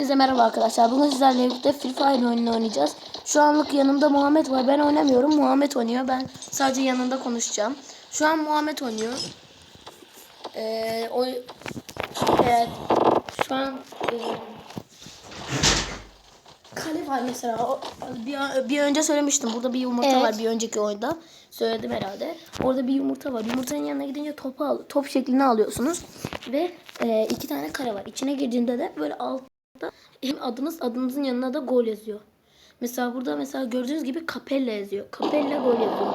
Herkese merhaba arkadaşlar. Bugün sizlerle birlikte Free Fire oyununu oynayacağız. Şu anlık yanımda Muhammed var. Ben oynamıyorum. Muhammed oynuyor. Ben sadece yanında konuşacağım. Şu an Muhammed oynuyor. Ee, o evet. Şu an e, kale var mesela. O, bir, bir önce söylemiştim. Burada bir yumurta Evet. var bir önceki oyunda. Söyledim herhalde. Orada bir yumurta var. Yumurtanın yanına gidince topu al, top şeklini alıyorsunuz. Ve e, iki tane kare var. İçine girdiğinde de böyle alt hem adınız adınızın yanına da gol yazıyor. Mesela burada mesela gördüğünüz gibi Capella yazıyor. Capella gol yazıyor.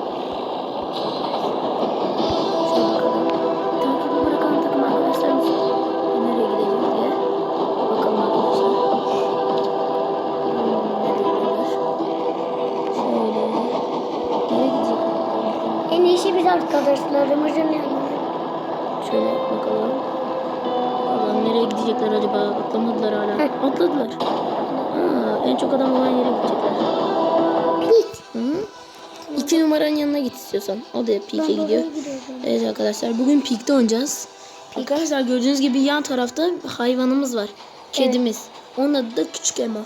Takibi bırakan takım arkadaşlarımız nereye gidecek diye. Bakalım arkadaşlar. Hmm, nereye gidiyorlar? Şöyle. Nereye gidecek? En iyisi biz arkadaşlarımızın yanına. Şöyle bakalım. Nereye gidecekler acaba? Atlamadılar hala. Atladılar. Ha, en çok adam olan yere gidecekler. Hı? İki numaranın yanına git istiyorsan. O da Peak'e gidiyor. Evet arkadaşlar bugün Peak'te oynayacağız. Arkadaşlar gördüğünüz gibi yan tarafta hayvanımız var. Kedimiz. Onun adı da Küçük Ema.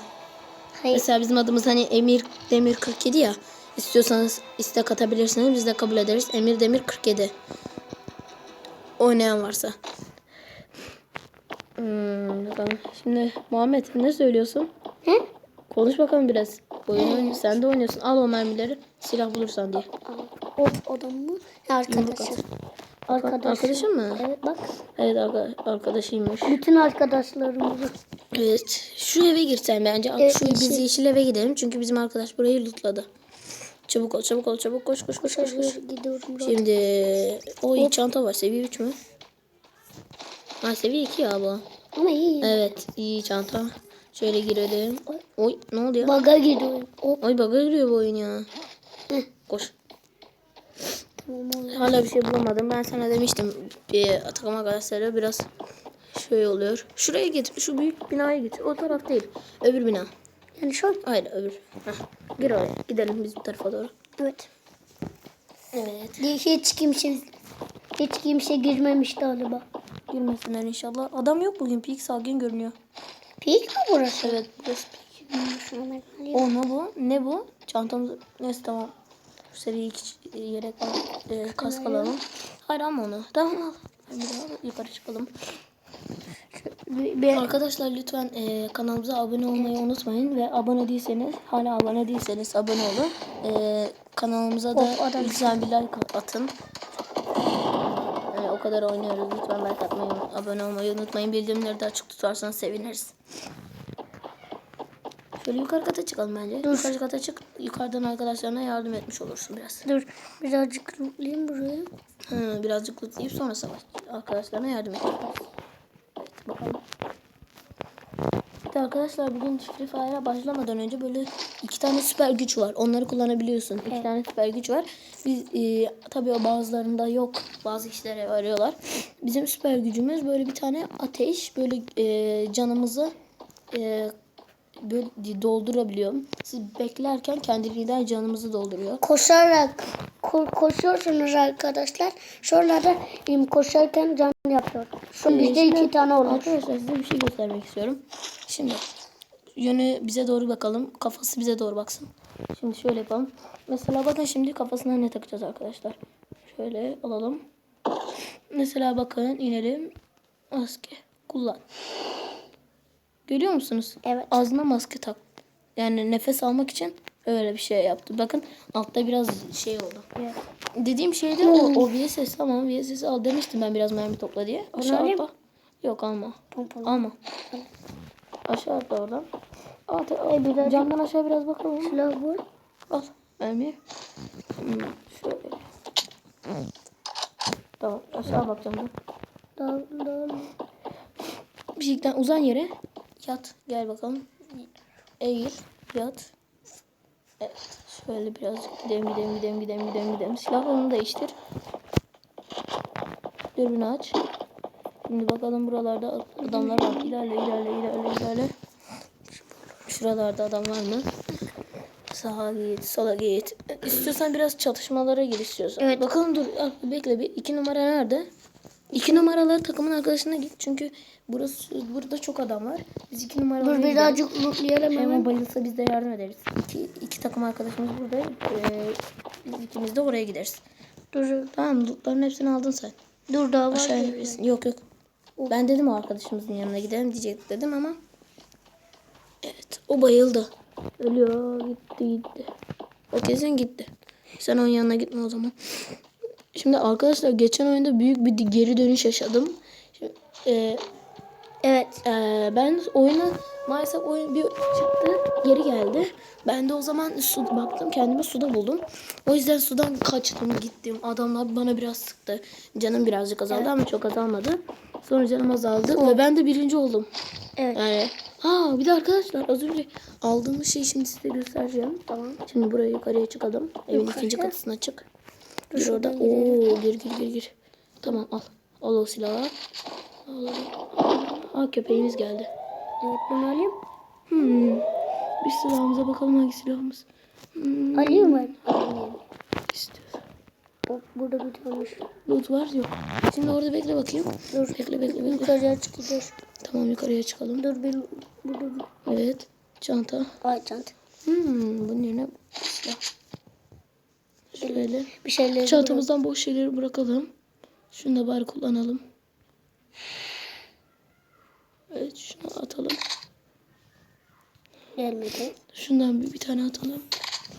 Hayır. Mesela bizim adımız hani Emir Demir 47 ya. İstiyorsanız istek atabilirsiniz. Biz de kabul ederiz. Emir Demir 47. Oynayan varsa. Hmm, bakalım. Şimdi Muhammed ne söylüyorsun? Hı? Konuş bakalım biraz. Oyun oyun- sen de oynuyorsun. Al o mermileri. Silah bulursan diye. O adam mı? Arkadaşım. Arkadaşım. Arkadaşın mı? Evet bak. Evet arka- arkadaşıymış. Bütün arkadaşlarımızı. Evet. Şu eve girsen bence. Evet, Şu biz yeşil. yeşil eve gidelim. Çünkü bizim arkadaş burayı lootladı. Çabuk ol çabuk ol çabuk koş koş koş koş. koş. Gidiyorum. Şimdi o iyi çanta var. Seviye 3 mü? Ha seviye 2 ya bu. Ama iyi. Evet iyi çanta. Şöyle girelim. Oy ne oldu ya? Baga gidiyorum. Hop Oy bug'a giriyor bu oyun ya. Heh. Koş. tamam. Hala bir şey bulamadım. Ben sana demiştim. Bir takım arkadaşları biraz şöyle oluyor. Şuraya git. Şu büyük binaya git. O taraf değil. Öbür bina. Yani şu Hayır öbür. Heh. Gir oraya. Gidelim biz bu tarafa doğru. Evet. Evet. Hiç kimse hiç kimse girmemiş galiba. Girmesinler inşallah. Adam yok bugün. Peak sakin görünüyor. Pik mi burası? Evet burası bak. O ne bu? Ne bu? Çantamız. Neyse tamam. Şu seviye iki yelek al. E, kask alalım. Hayır alma onu. Tamam al. Bir daha yukarı çıkalım. Bir, Arkadaşlar lütfen e, kanalımıza abone olmayı unutmayın ve abone değilseniz hala abone değilseniz abone olun. E, kanalımıza da Of, lütfen bir like atın. O kadar oynuyoruz. Lütfen like atmayı, abone olmayı unutmayın. Bildirimleri de açık tutarsanız seviniriz. Şöyle yukarı kata çıkalım bence. Yukarı kata çık. Yukarıdan arkadaşlarına yardım etmiş olursun biraz. dur birazcık lootlayayım burayı. Hı, birazcık lootlayıp sonra savaş. Arkadaşlarına yardım edeceğiz. Evet, bakalım. De arkadaşlar bugün Free Fire'a başlamadan önce böyle iki tane süper güç var. Onları kullanabiliyorsun. İki tane süper güç var. Biz e, tabii o bazılarında yok. Bazı kişilere arıyorlar. Bizim süper gücümüz böyle bir tane ateş böyle e, canımızı e, böyle doldurabiliyor. Siz beklerken kendiliğinden canımızı dolduruyor. koşarak ko- koşuyorsunuz arkadaşlar. Şuralarda im, koşarken can yapıyor. Şu Ee, bizde şimdi iki tane olmuş. Arkadaşlar size bir şey göstermek istiyorum. Şimdi yönü bize doğru bakalım. Kafası bize doğru baksın. Şimdi şöyle yapalım. Mesela bakın şimdi kafasına ne takacağız arkadaşlar. Şöyle alalım. Mesela bakın inelim. Maske kullan. Görüyor musunuz? Evet. Ağzına maske tak. Yani nefes almak için öyle bir şey yaptı. Bakın altta biraz şey oldu. Evet. Dediğim şey de o, o VSS tamam VSS al demiştim ben biraz mermi topla diye. Aşağı atla. Yok alma. Pompalı. Alma. Aşağı atla oradan. At, al. E, birazcık- Camdan aşağı biraz bakalım. Silah bu. Al mermi. Hmm, şöyle. Tamam aşağı bakacağım ben. Dal, dal. Bir şeyden uzan yere. Yat. Gel bakalım. Eğil. Yat. Evet. Şöyle birazcık gidelim gidelim gidelim gidelim gidelim gidelim. Silahlarını değiştir. Dürbünü aç. Şimdi bakalım buralarda adamlar var. İlerle ilerle ilerle ilerle. Şuralarda adam var mı? Sağa git, sola git. İstiyorsan biraz çatışmalara gir istiyorsan. Evet. Bakalım dur. Bekle bir. İki numara nerede? İki numaralı takımın arkadaşına git. Çünkü burası burada çok adam var. Biz iki numaralı Dur birazcık lootlayalım Hemen hemen. bayılsa biz de yardım ederiz. İki, iki takım arkadaşımız burada. Ee, biz ikimiz de oraya gideriz. Dur. Tamam lootların hepsini aldın sen. Dur daha var. Aşağı inebilirsin. Yok yok. Ben dedim o arkadaşımızın yanına gidelim diyecek dedim ama. Evet o bayıldı. Ölüyor gitti gitti. O kesin gitti. Sen onun yanına gitme o zaman. Şimdi arkadaşlar geçen oyunda büyük bir geri dönüş yaşadım. Şimdi, e, Evet. ee, ben oyuna maalesef oyun bir çıktı geri geldi. Ben de o zaman su baktım kendimi suda buldum. O yüzden sudan kaçtım gittim. Adamlar bana biraz sıktı. Canım birazcık azaldı ama çok azalmadı. Sonra canım azaldı ve ben de birinci oldum. Evet. Yani aa bir de arkadaşlar az önce aldığımız şeyi şimdi size göstereceğim. Tamam. Şimdi buraya yukarıya çıkalım. Evin Yukarı. ikinci katısına çık. Dur orada. Oo gir gir gir gir. Tamam al. Al o silahı. Al, al. Aa köpeğimiz geldi. Evet bunu alayım. Hmm. Bir silahımıza bakalım hangi silahımız. Hmm. Alayım mı? Alayım. İstiyorsan. Hop, burada bir tane. Loot var yok. Şimdi orada bekle bakayım. Dur. Bekle bekle bekle. Yukarıya çıkacağız. Tamam yukarıya çıkalım. Dur bir burada bir. Evet. Çanta. Ay çanta. Hmm. Bunun yerine silah. Şöyle. Bir şeyler. Çantamızdan boş şeyleri bırakalım. Şunu da bari kullanalım. Evet şunu atalım. Gelmedi. Şundan bir, bir tane atalım.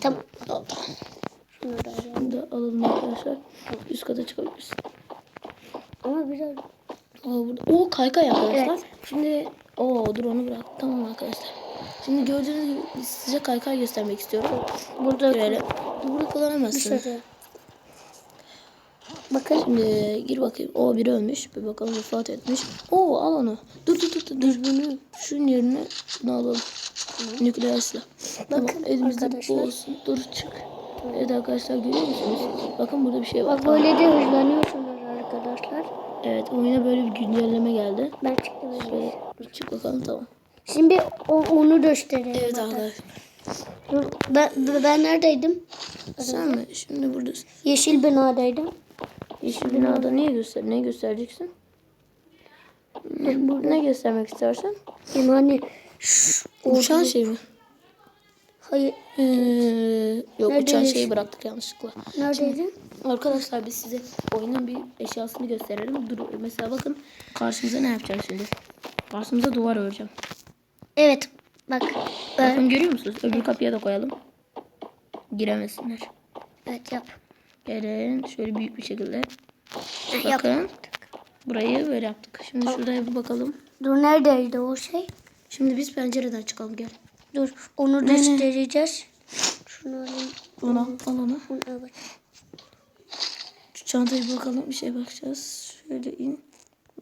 Tamam. Al. Şunu da alayım. Bunu da alalım arkadaşlar. Üst kata çıkabiliriz. Ama biraz. Aa, burada. Oo kaykay arkadaşlar. Evet. Şimdi o dur onu bırak. Tamam arkadaşlar. Şimdi gördüğünüz gibi size kaykay göstermek istiyorum. Burada Böyle. Burada kullanamazsın. dışarı. Bakın. Şimdi gir bakayım. O biri ölmüş. Bir bakalım vefat etmiş. Oo al onu. Dur dur dur dur. Bunu şunun yerine bunu alalım. Nükleer silah. Tamam Bakın elimizde bu arkadaşlar. olsun. Dur çık. Evet arkadaşlar görüyor musunuz? Bakın burada bir şey var. Bak böyle de hızlanıyorsunuz arkadaşlar. Evet oyuna böyle bir güncelleme geldi. Ben çıktım. öyle. Şöyle çık bakalım tamam. Şimdi o, onu gösterelim. Evet arkadaşlar. Ben, ben neredeydim? Sen mi? Şimdi buradasın. Yeşil binadaydım. Yeşil binada niye göster? Ne göstereceksin? Ne, ne göstermek istersen? Yani hani şu, Uçan şey mi? hayır Ee, yok uçan şeyi bıraktık yanlışlıkla. neredeydim? Arkadaşlar biz size oyunun bir eşyasını gösterelim. Dur mesela bakın karşımıza ne yapacağız şimdi? Karşımıza duvar öreceğim. Evet. Bak. Bakın görüyor musunuz? Öbür kapıya da koyalım. Giremesinler. evet yap. Gelin şöyle büyük bir şekilde. Bakın. Burayı böyle yaptık. Şimdi şuraya bir bakalım. Dur neredeydi o şey? Şimdi biz pencereden çıkalım gel. Dur onu göstereceğiz. Şunu alayım. Onu al, al onu. Bunu. Şu çantaya bakalım bir şey bakacağız. Şöyle in.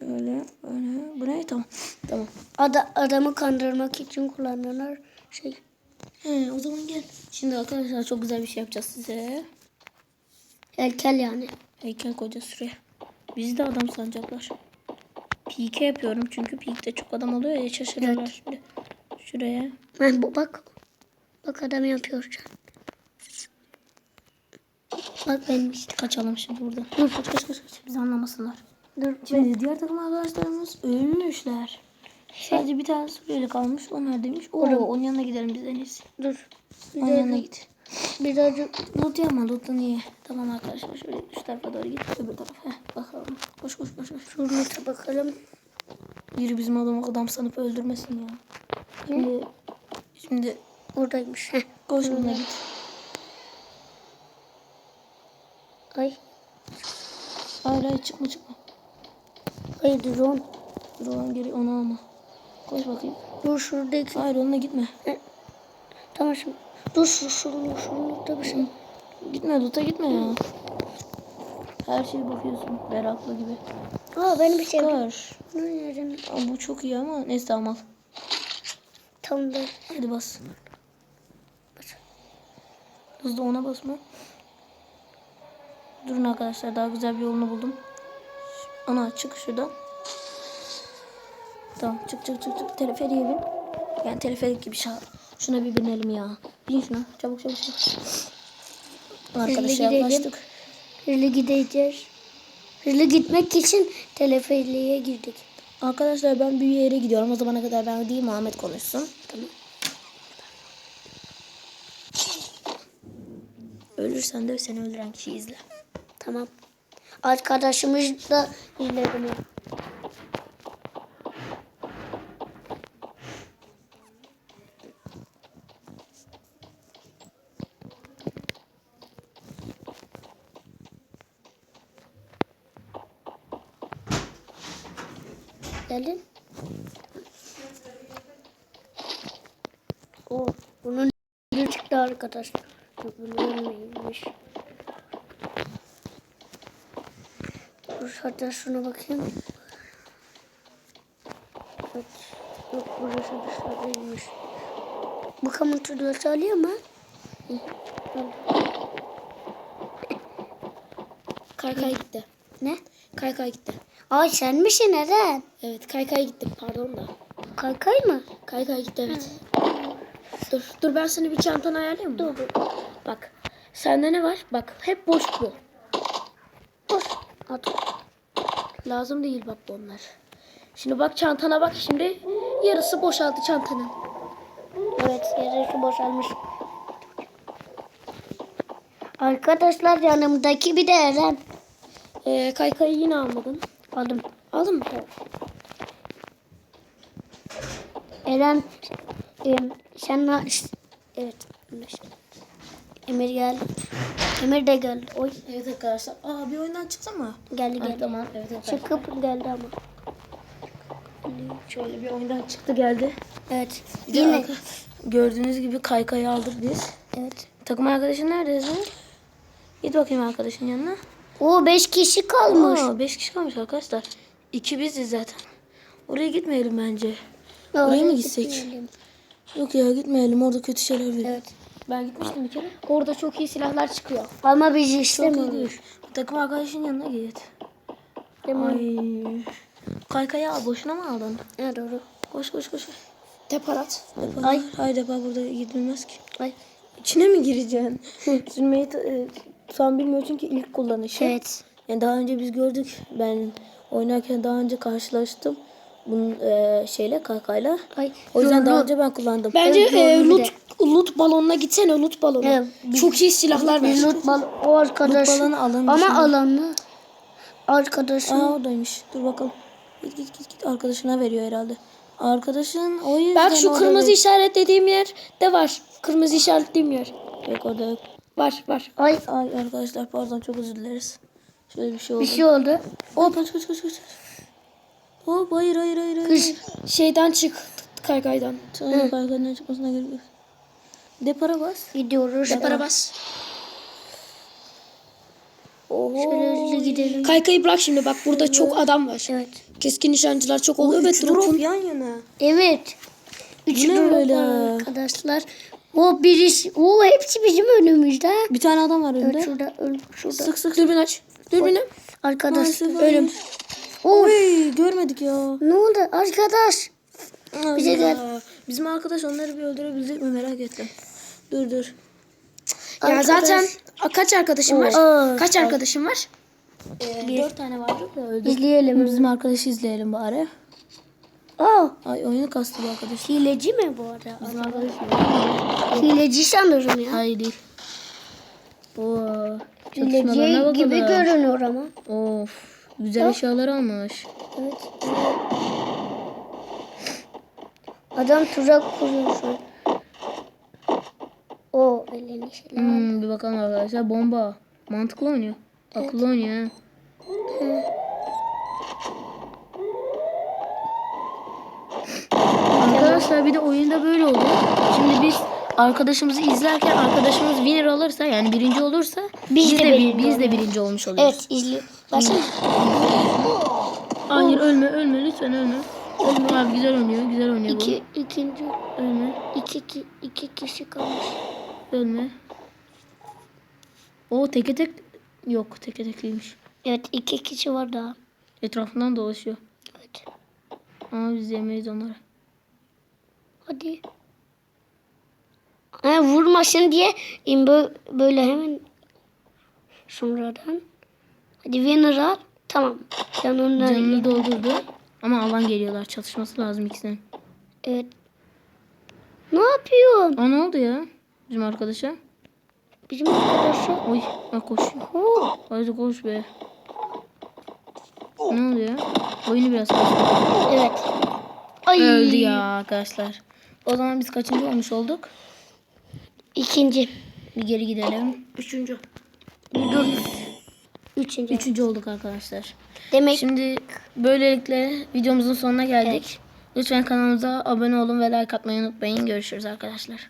Böyle böyle. Bu ne? Tamam. Tamam. Ada, adamı kandırmak için kullanılan şey. He, o zaman gel. Şimdi arkadaşlar çok güzel bir şey yapacağız size. Heykel yani. Heykel koyacağız şuraya. Bizi de adam sanacaklar. Pike yapıyorum çünkü pikte çok adam oluyor ya şaşırırlar şimdi. Şuraya. Ben bu bak. Bak adam yapıyor şu. Bak benim işte. Kaçalım şimdi buradan. Dur kaç kaç kaç kaç. Bizi anlamasınlar. Dur. Şimdi diğer takım arkadaşlarımız ölmüşler. Sadece bir tane Suriyeli kalmış. O neredeymiş? Oo, onun yanına gidelim biz en iyisi. Dur. Bir Onun yanına git. birazcık Loot yapma loot'u niye? Tamam arkadaşlar şöyle şu tarafa doğru git. Öbür tarafa. Heh, bakalım. Koş koş koş koş. şurada bakalım. Biri bizim adamı adam sanıp öldürmesin ya. Şimdi, şimdi Oradaymış. Heh. koş buna git. Ay. Hayır hayır çıkma çıkma. Ay drone. Oğlum geri onu alma. Koş bakayım. Dur şuradaki. Hayır onunla gitme. Tamam şimdi. Dur şu şunun şurada bir şey. Gitme loot'a gitme ya. Her şeye bakıyorsun. Beraklı gibi. Aa benim bir şey. Kar. Aa, bu çok iyi ama neyse tamam al. Tam da. Hadi bas. Hızlı ona basma. Durun arkadaşlar daha güzel bir yolunu buldum. Ana çık şuradan. Tamam çık çık çık çık. Teleferiye bin. Yani teleferik gibi şey. Şuna bir binelim ya. Bin şuna. Çabuk çabuk çabuk. Arkadaşlar gidelim. yaklaştık. Hızlı gideceğiz. hızlı gitmek için teleferiğe girdik. Arkadaşlar ben bir yere gidiyorum. O zamana kadar ben değil Muhammed konuşsun. Tamam. Ölürsen de seni öldüren kişiyi izle. Tamam. Arkadaşımız da ilerliyor. Gelin. O bunun bir çıktı arkadaşlar. Yok, Bunu Dur hatta şuna bakayım. Evet. Yok burası dışarıdaymış. Bu kamutu dört alıyor mu? Kaykay gitti. Ne? Kaykay gitti. Ay sen misin Eren? Evet kaykay gitti pardon da. Kaykay mı? Kaykay gitti evet. Dur dur ben seni bir çantanı ayarlayayım mı? Dur dur. Bak sende ne var? Bak hep boş bu. Dur. At. Lazım değil bak bunlar. Şimdi bak çantana bak şimdi yarısı boşaldı çantanın. Evet yarısı boşalmış. Arkadaşlar yanımdaki bir de Eren. Ee, kaykayı yine almadın. Aldım. Aldın mı? Eren em, sen evet Emir geldi. Emir de geldi. Oy Evet arkadaşlar. Aa bir oyundan çıktı mı? geldi geldi. tamam. Evet evet. Çıkıp geldi ama. Şöyle bir oyundan çıktı geldi. Evet. Bir Yine. arka- gördüğünüz gibi kaykayı aldık biz. Evet. Takım arkadaşın nerede sen? Git bakayım arkadaşın yanına. O beş kişi kalmış. Aa, beş kişi kalmış arkadaşlar. İki biziz zaten. Oraya gitmeyelim bence. Oraya Oraya mı gitsek? gitmeyelim. Yok ya gitmeyelim orada kötü şeyler veriyor. Evet. Ben gitmiştim bir kere. Orada çok iyi silahlar çıkıyor. Ama biz Çok iyi istemiyoruz. değil. Takım arkadaşın yanına git. Ay. Kaykayı al boşuna mı aldın? Ha, doğru. Koş koş koş. Deparat. Deparat. Ay. Ay depar burada gidilmez ki. Ay. İçine mi gireceksin? Sürmeyi e, tam bilmiyor çünkü ilk kullanışı. Evet. Yani daha önce biz gördük. Ben oynarken daha önce karşılaştım. Bunun e, şeyle kaykayla. Ay. O yüzden daha önce ben kullandım. Bence, e, loot- loot balonuna gitsene loot balonu. Evet, biz- Çok iyi silahlar Bir var. loot bal o arkadaş. Loot balonu alınmış Ama şimdi. alanı arkadaşım. Aa oradaymış. Dur bakalım. Git git git git. Arkadaşına veriyor herhalde. Arkadaşın o yüzden Bak şu orada kırmızı ver- işaretlediğim yer de var. Kırmızı işaretlediğim yer. Yok orada yok. Var var. Ay Ay arkadaşlar pardon çok özür dileriz. Şöyle bir şey oldu. bir şey oldu. Hop kaç kaç kaç kaç. Hop hayır hayır hayır. hayır. Kış. Şeyden çık kaykaydan. Sana kaykaydan çıkmasına gerek yok. Depara bas. Gidiyoruz. Para bas. Oho. Şöyle hızlı gidelim. Kaykayı bırak şimdi bak burada çok adam var. Evet. Keskin nişancılar çok oluyor ve drop'un yan yana. Evet. Üç ne böyle? arkadaşlar. O birisi. O hepsi bizim önümüzde. Bir tane adam var önünde. Evet şurada. Şurada. Sık sık. dürbün aç. Dürbünü. Arkadaş. Ölüm. Oy görmedik ya. Ne oldu? Arkadaş. Bize gel. Bizim arkadaş onları bir öldürebilecek mi merak ettim. Dur dur. Ya Arkadaş. zaten kaç arkadaşım var? Aa, Kaç arkadaşım var? Ee, Dört tane vardı da öldü. İzleyelim. Bizim arkadaşı izleyelim bari. Aa, Ay oyunu kastı bu arkadaş. hileci mi bu arada? Bizim arkadaş Hileci sanırım ya. Hayır değil. Oo. Hileci gibi görünüyor ama. Of. Güzel eşyalar almış. Evet. Adam tuzak kuruyor şu an. O elini şeyler. Hmm, bir bakalım arkadaşlar. Bomba. Mantıklı oynuyor. Akıllı oynuyor. ha. Arkadaşlar bir de oyunda böyle oldu. Şimdi biz arkadaşımızı izlerken arkadaşımız winner olursa yani birinci olursa biz, de de, birinci biz de birinci olmuş oluyoruz. Evet izli. Başla. Hayır ölme ölme lütfen ölme. Ölme abi güzel oynuyor güzel oynuyor İki, ikinci. bu. Ölme iki, iki, iki kişi kalmış. ölme. O teke tek yok teke tekliymiş. Evet iki kişi var daha. Etrafından dolaşıyor. Evet. Ama biz yemeyiz onları. Hadi. Ha, vurmasın diye böyle hemen sonradan. Hadi winner al. Tamam. Canını Canını doldurdu. Ama alan geliyorlar. Çatışması lazım ikisinin. Evet. Ne yapıyorsun? Aa ne oldu ya? Bizim arkadaşa. Bizim arkadaşı. Oy bak koşuyor. Oo, Hadi koş be. Ne oluyor? Oyunu biraz kastı. evet. Ay. Öldü ya arkadaşlar. O zaman biz kaçıncı olmuş olduk? İkinci. Bir geri gidelim. Üçüncü. Dur. Üçüncü. Üçüncü olduk arkadaşlar. Demek Şimdi böylelikle videomuzun sonuna geldik. Lütfen kanalımıza abone olun ve like atmayı unutmayın. Görüşürüz arkadaşlar.